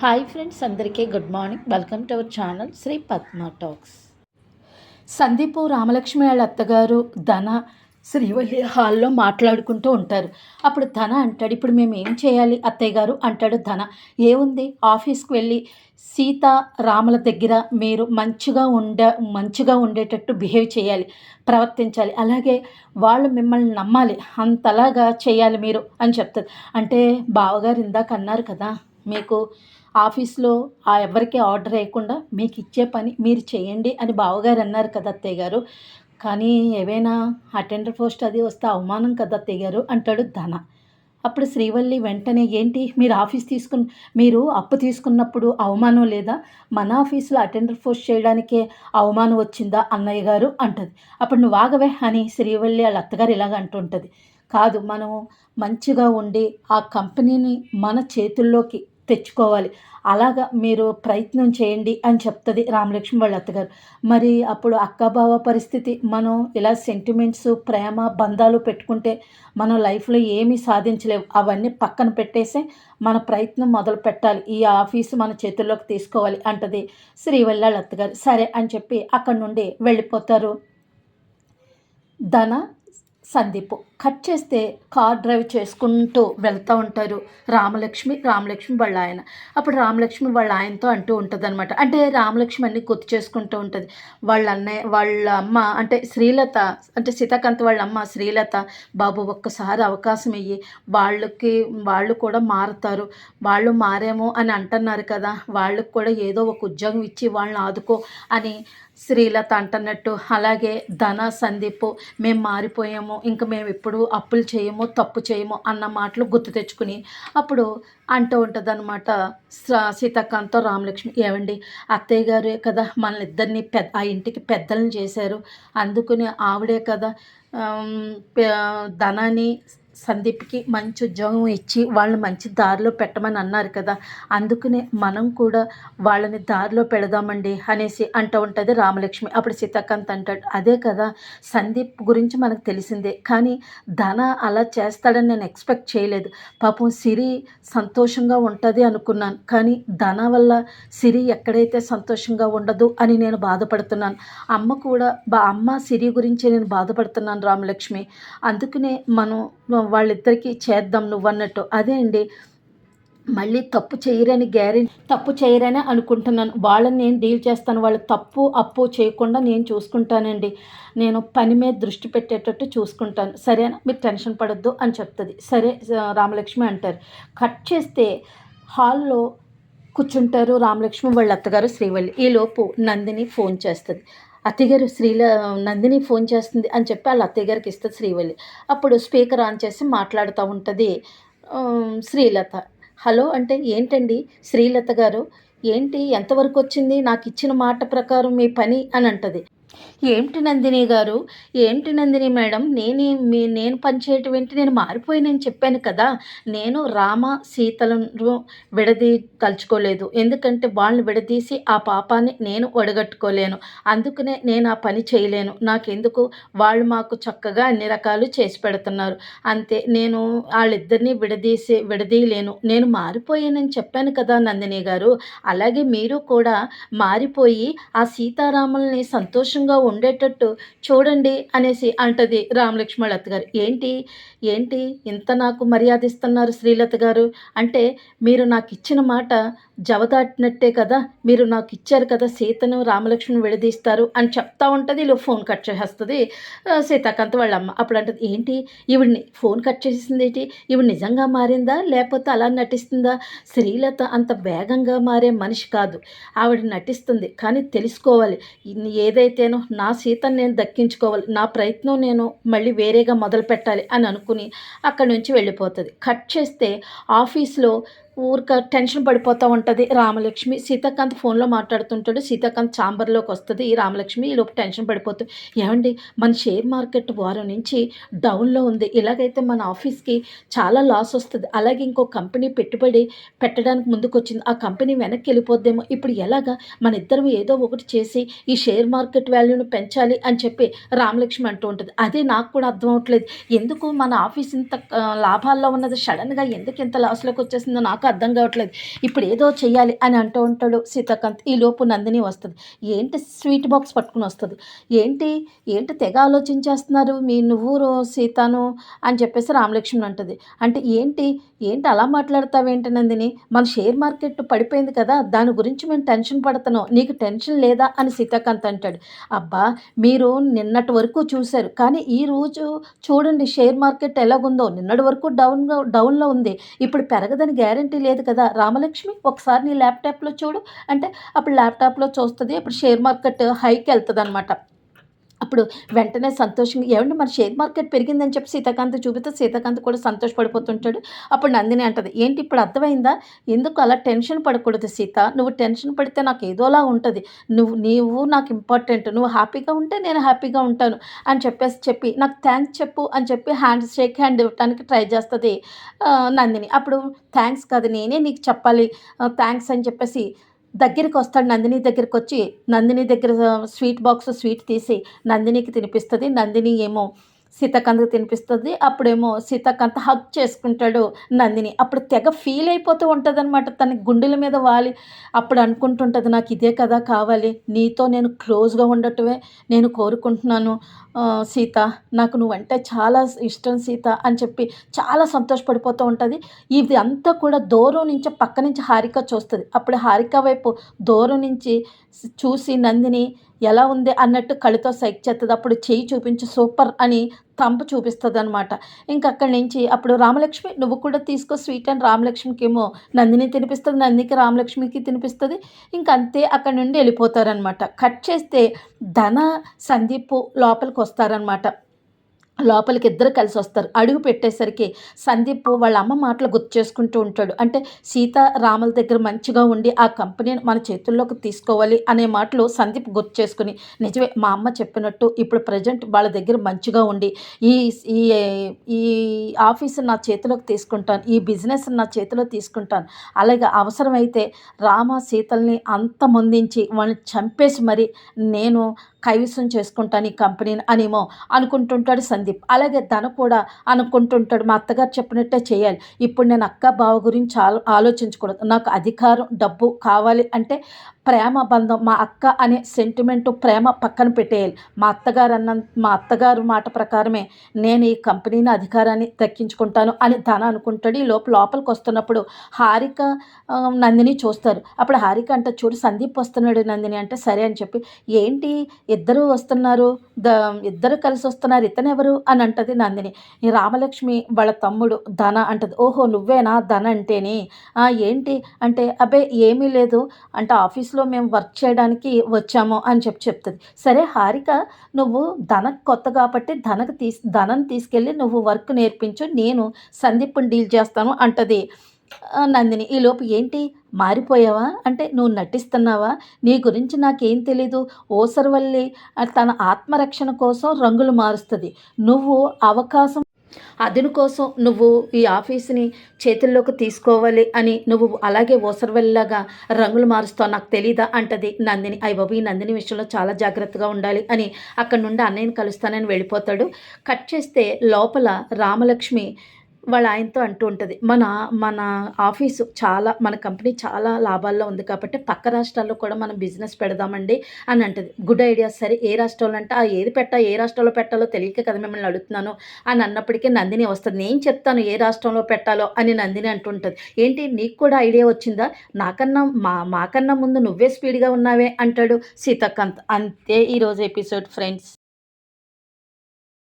Hi friends అందరికీ good morning welcome to our channel Sri Padma talks Sandeep Ramalakshmi వాళ్ళ అత్తగారు ధన శ్రీవల్లి హాల్లో మాట్లాడుకుంటూ ఉంటారు. అప్పుడు ధన అంటాడు ఇప్పుడు మేము ఏం చేయాలి? అత్తయ్య గారు అంటాడు ధన ఏముంది? ఆఫీస్కి వెళ్ళి సీత రాముల దగ్గర మీరు మంచిగా ఉండ మంచిగా ఉండేటట్టు బిహేవ్ చేయాలి ప్రవర్తించాలి. అలాగే వాళ్ళు మిమ్మల్ని నమ్మాలి అంతలాగా చేయాలి మీరు అని చెప్తుంది అంటే బావగారు ఇందాక అన్నారు కదా మీకు ఆఫీస్లో ఆ ఎవరికి ఆర్డర్ వేయకుండా మీకు ఇచ్చే పని మీరు చేయండి అని బావగారు అన్నారు కదా అత్తయ్య గారు. కానీ ఏవైనా అటెండర్ పోస్ట్ అది వస్తే అవమానం కదా అత్తయ్య గారు అంటాడు ధన. అప్పుడు శ్రీవల్లి వెంటనే ఏంటి మీరు ఆఫీస్ తీసుకున్న మీరు అప్పు తీసుకున్నప్పుడు అవమానం లేదా? మన ఆఫీస్లో అటెండర్ పోస్ట్ చేయడానికే అవమానం వచ్చిందా అన్నయ్య గారు అంటది. అప్పుడు నువ్వు ఆగవే అని శ్రీవల్లి వాళ్ళ అత్తగారు ఇలాగ అంటుంటుంది కాదు మనం మంచిగా ఉండి ఆ కంపెనీని మన చేతుల్లోకి తెచ్చుకోవాలి. అలాగా మీరు ప్రయత్నం చేయండి అని చెప్తుంది రామలక్ష్మి వాళ్ళ అత్తగారు. మరి అప్పుడు అక్కబావ పరిస్థితి మనం ఇలా సెంటిమెంట్స్ ప్రేమ బంధాలు పెట్టుకుంటే మనం లైఫ్లో ఏమీ సాధించలేవు. అవన్నీ పక్కన పెట్టేసే మన ప్రయత్నం మొదలు పెట్టాలి. ఈ ఆఫీసు మన చేతుల్లోకి తీసుకోవాలి అంటది శ్రీవల్లాళ్ళ అత్తగారు. సరే అని చెప్పి అక్కడి నుండి వెళ్ళిపోతారు ధన సందీపు. కట్ చేస్తే కార్ డ్రైవ్ చేసుకుంటూ వెళ్తూ ఉంటారు. రామలక్ష్మి రామలక్ష్మి వాళ్ళ ఆయన. అప్పుడు రామలక్ష్మి వాళ్ళ ఆయనతో అంటూ ఉంటుంది అనమాట అంటే రామలక్ష్మి అన్ని గుర్తు చేసుకుంటూ ఉంటుంది. వాళ్ళ అన్నయ్య వాళ్ళ అమ్మ అంటే శ్రీలత అంటే సీతాకాంత్ వాళ్ళ అమ్మ శ్రీలత బాబు ఒక్కసారి అవకాశం ఇయ్యి. వాళ్ళకి వాళ్ళు కూడా మారుతారు. వాళ్ళు మారేమో అని అంటున్నారు కదా. వాళ్ళకి కూడా ఏదో ఒక ఉద్యోగం ఇచ్చి వాళ్ళని ఆదుకో అని శ్రీలత అంటున్నట్టు. అలాగే ధన సందీప్ మేము మారిపోయాము. ఇంకా మేము ఎప్పుడు అప్పులు చేయము తప్పు చేయము అన్న మాటలు గుర్తు తెచ్చుకుని అప్పుడు అంటూ ఉంటుంది అనమాట సీతాకాంతం రామలక్ష్మి ఏమండి అత్తయ్య గారే కదా మన ఇద్దరిని పెద్ద ఆ ఇంటికి పెద్దలను చేశారు. అందుకని ఆవిడే కదా ధనాన్ని సందీప్కి మంచి ఉద్యోగం ఇచ్చి వాళ్ళని మంచి దారిలో పెట్టమని అన్నారు కదా అందుకనే మనం కూడా వాళ్ళని దారిలో పెడదామండి అనేసి అంటూ ఉంటుంది రామలక్ష్మి. అప్పుడు సీతాకాంత్ అంటాడు అదే కదా సందీప్ గురించి మనకు తెలిసిందే కానీ ధన అలా చేస్తాడని నేను ఎక్స్పెక్ట్ చేయలేదు. పాపం సిరి సంతోషంగా ఉంటుంది అనుకున్నాను కానీ ధన వల్ల సిరి ఎక్కడైతే సంతోషంగా ఉండదు అని నేను బాధపడుతున్నాను. అమ్మ కూడా బా అమ్మ సిరి గురించి నేను బాధపడుతున్నాను రామలక్ష్మి. అందుకనే మనం వాళ్ళిద్దరికీ చేద్దాం నువ్వన్నట్టు. అదే అండి. మళ్ళీ తప్పు చేయరని గ్యారెంటీ తప్పు చేయరని అనుకుంటున్నాను. వాళ్ళని నేను డీల్ చేస్తాను. వాళ్ళు తప్పు అప్పు చేయకుండా నేను చూసుకుంటానండి. నేను పని మీద దృష్టి పెట్టేటట్టు చూసుకుంటాను. సరేనా? మీరు టెన్షన్ పడద్దు అని చెప్తుంది. సరే రామలక్ష్మి అంటారు. కట్ చేస్తే హాల్లో కూర్చుంటారు రామలక్ష్మి వాళ్ళ అత్తగారు శ్రీవల్లి ఈలోపు నందిని ఫోన్ చేస్తుంది. అత్తగారు శ్రీల నందిని ఫోన్ చేస్తుంది అని చెప్పి వాళ్ళ అత్తయ్యగారికి ఇస్తుంది శ్రీవల్లి. అప్పుడు స్పీకర్ ఆన్ చేసి మాట్లాడుతూ ఉంటుంది. శ్రీలత. హలో అంటే ఏంటండి? శ్రీలత గారు ఏంటి? ఎంతవరకు వచ్చింది? నాకు ఇచ్చిన మాట ప్రకారం మీ పని అని అంటది. ఏంటి నందిని గారు? ఏంటి నందిని మేడం? నేనే మీ నేను పనిచేయటం ఏంటి? నేను మారిపోయినని చెప్పాను కదా. నేను రామ సీతలను విడదీ తలుచుకోలేదు. ఎందుకంటే వాళ్ళని విడదీసి ఆ పాపాన్ని నేను ఒడగట్టుకోలేను. అందుకనే నేను ఆ పని చేయలేను. నాకెందుకు? వాళ్ళు మాకు చక్కగా అన్ని రకాలు చేసి పెడుతున్నారు. అంతే. నేను వాళ్ళిద్దరిని విడదీసి విడదీయలేను. నేను మారిపోయానని చెప్పాను కదా నందిని గారు. అలాగే మీరు కూడా మారిపోయి ఆ సీతారాముల్ని సంతోషంగా ఉండేటట్టు చూడండి అనేసి అంటది రామలక్ష్మణ్ గారు. ఏంటి? ఏంటి? ఇంత నాకు మర్యాద ఇస్తున్నారు శ్రీలత గారు? అంటే మీరు నాకు ఇచ్చిన మాట జవదాటినట్టే కదా మీరు నాకు ఇచ్చారు కదా సీతను రామలక్ష్మణ్ విడదీస్తారు అని చెప్తా ఉంటుంది. ఇలా ఫోన్ కట్ చేసేస్తుంది సీతాకాంత్ వాళ్ళ అమ్మ అప్పుడు అంటది ఏంటి? ఈవిడిని ఫోన్ కట్ చేసింది ఏంటి? ఈవిడ నిజంగా మారిందా? లేకపోతే అలా నటిస్తుందా? శ్రీలత అంత వేగంగా మారే మనిషి కాదు. ఆవిడ నటిస్తుంది కానీ తెలుసుకోవాలి. ఏదైతేనో నా సీతను నేను దక్కించుకోవాలి. నా ప్రయత్నం నేను మళ్ళీ వేరేగా మొదలు పెట్టాలి అని అనుకుని అక్కడి నుంచి వెళ్ళిపోతుంది. కట్ చేస్తే ఆఫీస్లో ఊరిక టెన్షన్ పడిపోతూ ఉంటుంది. రామలక్ష్మి సీతాకాంత్ ఫోన్లో మాట్లాడుతుంటాడు. సీతాకాంత్ ఛాంబర్లోకి వస్తుంది. ఈ రామలక్ష్మి ఈలోపు టెన్షన్ పడిపోతుంది ఏమండి మన షేర్ మార్కెట్ వారం నుంచి డౌన్లో ఉంది. ఇలాగైతే మన ఆఫీస్కి చాలా లాస్ వస్తుంది. అలాగే ఇంకో కంపెనీ పెట్టుబడి పెట్టడానికి ముందుకు వచ్చింది ఆ కంపెనీ వెనక్కి వెళ్ళిపోద్దేమో. ఇప్పుడు ఎలాగా మన ఇద్దరం ఏదో ఒకటి చేసి ఈ షేర్ మార్కెట్ వాల్యూను పెంచాలి అని చెప్పి రామలక్ష్మి అంటూ ఉంటుంది. అదే నాకు కూడా అర్థం అవట్లేదు. ఎందుకు మన ఆఫీస్ ఇంత లాభాల్లో ఉన్నది? సడన్గా ఎందుకు ఇంత లాస్లోకి వచ్చేసిందో నాకు అర్థం కావట్లేదు. ఇప్పుడు ఏదో చెయ్యాలి అని అంటూ ఉంటాడు సీతాకాంత్. ఈ లోపు నందిని వస్తుంది. ఏంటి స్వీట్ బాక్స్ పట్టుకుని వస్తుంది? ఏంటి ఏంటి తెగ ఆలోచించేస్తున్నారు? మీ నువ్వు సీతాను అని చెప్పేసి రామలక్ష్మణ్ అంటుంది. అంటే ఏంటి ఏంటి అలా మాట్లాడతావేంటి నందిని? మన షేర్ మార్కెట్ పడిపోయింది కదా దాని గురించి మేము టెన్షన్ పడుతున్నాం. నీకు టెన్షన్ లేదా అని సీతాకాంత్ అంటాడు. అబ్బా మీరు నిన్నటి వరకు చూశారు. కానీ ఈ రోజు చూడండి షేర్ మార్కెట్ ఎలాగుందో. నిన్నటి వరకు డౌన్ డౌన్లో ఉంది. ఇప్పుడు పెరగదని గ్యారంటీ లేదు కదా. రామలక్ష్మి ఒకసారి నీ ల్యాప్టాప్లో చూడు. అంటే అప్పుడు ల్యాప్టాప్లో చూస్తుంది అప్పుడు షేర్ మార్కెట్ హైకి వెళ్తుంది అనమాట అప్పుడు వెంటనే సంతోషంగా ఏమంటే మన షేర్ మార్కెట్ పెరిగిందని చెప్పి సీతాకాంత్ చూపిస్తే సీతాకాంత్ కూడా సంతోషపడిపోతుంటాడు. అప్పుడు నందిని అంటది ఏంటి ఇప్పుడు అర్థమైందా? ఎందుకు అలా టెన్షన్ పడకూడదు సీత? నువ్వు టెన్షన్ పడితే నాకు ఏదోలా ఉంటుంది. నువ్వు నీవు నాకు ఇంపార్టెంట్. నువ్వు హ్యాపీగా ఉంటే నేను హ్యాపీగా ఉంటాను. అని చెప్పేసి చెప్పి నాకు థ్యాంక్స్ చెప్పు అని చెప్పి హ్యాండ్ షేక్ హ్యాండ్ ఇవ్వడానికి ట్రై చేస్తుంది నందిని. అప్పుడు థ్యాంక్స్ కాదు నేనే నీకు చెప్పాలి. థ్యాంక్స్ అని చెప్పేసి దగ్గరికి వస్తాడు నందిని దగ్గరికి వచ్చి నందిని దగ్గర స్వీట్ బాక్స్ స్వీట్ తీసి నందినికి తినిపిస్తుంది. నందిని ఏమో సీతాకాంత్కి తినిపిస్తుంది. అప్పుడేమో సీతాకాంత్ హక్ చేసుకుంటాడు నందిని. అప్పుడు తెగ ఫీల్ అయిపోతూ ఉంటుంది అనమాట తన గుండెల మీద వాలి. అప్పుడు అనుకుంటుంటుంది నాకు ఇదే కదా కావాలి. నీతో నేను క్లోజ్గా ఉండటమే నేను కోరుకుంటున్నాను. సీత నాకు నువ్వంటే చాలా ఇష్టం సీత అని చెప్పి చాలా సంతోషపడిపోతూ ఉంటుంది. ఇది అంతా కూడా దూరం నుంచి పక్క నుంచి హారిక చూస్తుంది. అప్పుడు హారిక వైపు దూరం నుంచి చూసి నందిని ఎలా ఉంది అన్నట్టు కళ్ళతో సైక్ చేస్తుంది అప్పుడు చేయి చూపించి సూపర్ అని తంప చూపిస్తుంది అనమాట ఇంక అక్కడి నుంచి అప్పుడు రామలక్ష్మి నువ్వు కూడా తీసుకో స్వీట్ అని రామలక్ష్మికి ఏమో నందిని తినిపిస్తుంది నందికి రామలక్ష్మికి తినిపిస్తుంది. ఇంక అంతే అక్కడి నుండి వెళ్ళిపోతారనమాట కట్ చేస్తే ధన సందీప్ లోపలికి వస్తారనమాట లోపలికి ఇద్దరు కలిసి వస్తారు అడుగు పెట్టేసరికి సందీప్ వాళ్ళ అమ్మ మాటలు గుర్తు చేసుకుంటూ ఉంటాడు. అంటే సీత రాముల దగ్గర మంచిగా ఉండి ఆ కంపెనీని మన చేతుల్లోకి తీసుకోవాలి అనే మాటలు సందీప్ గుర్తు చేసుకుని నిజమే మా అమ్మ చెప్పినట్టు ఇప్పుడు ప్రజెంట్ వాళ్ళ దగ్గర మంచిగా ఉండి ఈ ఈ ఈ ఆఫీసు నా చేతిలోకి తీసుకుంటాను ఈ బిజినెస్ నా చేతిలో తీసుకుంటాను. అలాగే అవసరమైతే రామ సీతల్ని అంత ముందించి వాళ్ళని చంపేసి మరి నేను కైవసం చేసుకుంటాను ఈ కంపెనీని అనేమో అనుకుంటుంటాడు సందీప్. అలాగే తను కూడా అనుకుంటుంటాడు. మా అత్తగారు చెప్పినట్టే చేయాలి. ఇప్పుడు నేను అక్క బావ గురించి ఆలోచించకూడదు. నాకు అధికారం డబ్బు కావాలి అంటే ప్రేమ బంధం మా అక్క అనే సెంటిమెంటు ప్రేమ పక్కన పెట్టేయాలి. మా అత్తగారు అన్న మా అత్తగారు మాట ప్రకారమే నేను ఈ కంపెనీని అధికారాన్ని దక్కించుకుంటాను అని తన అనుకుంటాడు. ఈ లోపల లోపలికి వస్తున్నప్పుడు హారిక నందిని చూస్తారు. అప్పుడు హారిక అంటే చూడు సందీప్ వస్తున్నాడు నందిని అంటే సరే అని చెప్పి ఏంటి? ఇద్దరు వస్తున్నారు? ద ఇద్దరు కలిసి వస్తున్నారు. ఇతను ఎవరు అని అంటది నందిని. రామలక్ష్మి వాళ్ళ తమ్ముడు ధన అంటది. ఓహో నువ్వేనా ధన అంటేని? ఏంటి? అంటే అబ్బే ఏమీ లేదు. అంటే ఆఫీస్లో మేము వర్క్ చేయడానికి వచ్చాము అని చెప్పి చెప్తుంది. సరే హారిక నువ్వు ధనకు కొత్త కాబట్టి ధనకు తీసి ధనం తీసుకెళ్ళి నువ్వు వర్క్ నేర్పించు నేను సందీప్ని డీల్ చేస్తాను అంటది. నందిని ఈలోపు ఏంటి? మారిపోయావా? అంటే నువ్వు నటిస్తున్నావా? నీ గురించి నాకేం తెలీదు. ఓసరవల్లి తన ఆత్మరక్షణ కోసం రంగులు మారుస్తుంది. నువ్వు అవకాశం అదును కోసం నువ్వు ఈ ఆఫీస్ని చేతుల్లోకి తీసుకోవాలి అని నువ్వు అలాగే ఓసర్వెల్లాగా రంగులు మారుస్తావు నాకు తెలీదా? అంటది నందిని. అయ్య బాబు ఈ నందిని విషయంలో చాలా జాగ్రత్తగా ఉండాలి అని అక్కడ నుండి అన్నయ్యని కలుస్తానని వెళ్ళిపోతాడు. కట్ చేస్తే లోపల రామలక్ష్మి వాళ్ళ ఆయనతో అంటూ ఉంటుంది. మన మన ఆఫీసు చాలా మన కంపెనీ చాలా లాభాల్లో ఉంది కాబట్టి పక్క రాష్ట్రాల్లో కూడా మనం బిజినెస్ పెడదామండి అని అంటుంది. Good idea. సరే ఏ రాష్ట్రంలో అంటే ఆ ఏది పెట్టా ఏ రాష్ట్రంలో పెట్టాలో తెలియక కదా మిమ్మల్ని అడుగుతున్నాను అని అన్నప్పటికీ నందిని వస్తుంది. నేను చెప్తాను ఏ రాష్ట్రంలో పెట్టాలో అని నందిని అంటుంటుంది ఏంటి నీకు కూడా ఐడియా వచ్చిందా? నాకన్నా మా మాకన్నా ముందు నువ్వే స్పీడ్గా ఉన్నావే అంటాడు సీతాకాంత్. అంతే ఈరోజు ఎపిసోడ్ ఫ్రెండ్స్.